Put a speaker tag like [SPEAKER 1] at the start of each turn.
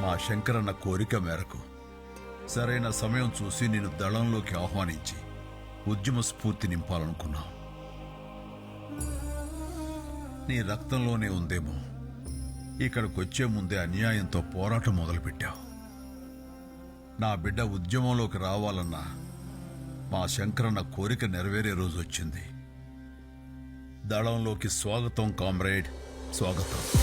[SPEAKER 1] మా శంకరన్న కోరిక మేరకు సరైన సమయం చూసి నేను దళంలోకి ఆహ్వానించి ఉద్యమ స్ఫూర్తి నింపాలనుకున్నా. నీ రక్తంలోనే ఉందేమో. ఇక్కడికి వచ్చే ముందే అన్యాయంతో పోరాటం మొదలుపెట్టావు. నా బిడ్డ ఉద్యమంలోకి రావాలన్నా మా శంకరన్న కోరిక నెరవేరే రోజు వచ్చింది. దళంలోకి స్వాగతం కామ్రేడ్. స్వాగతం.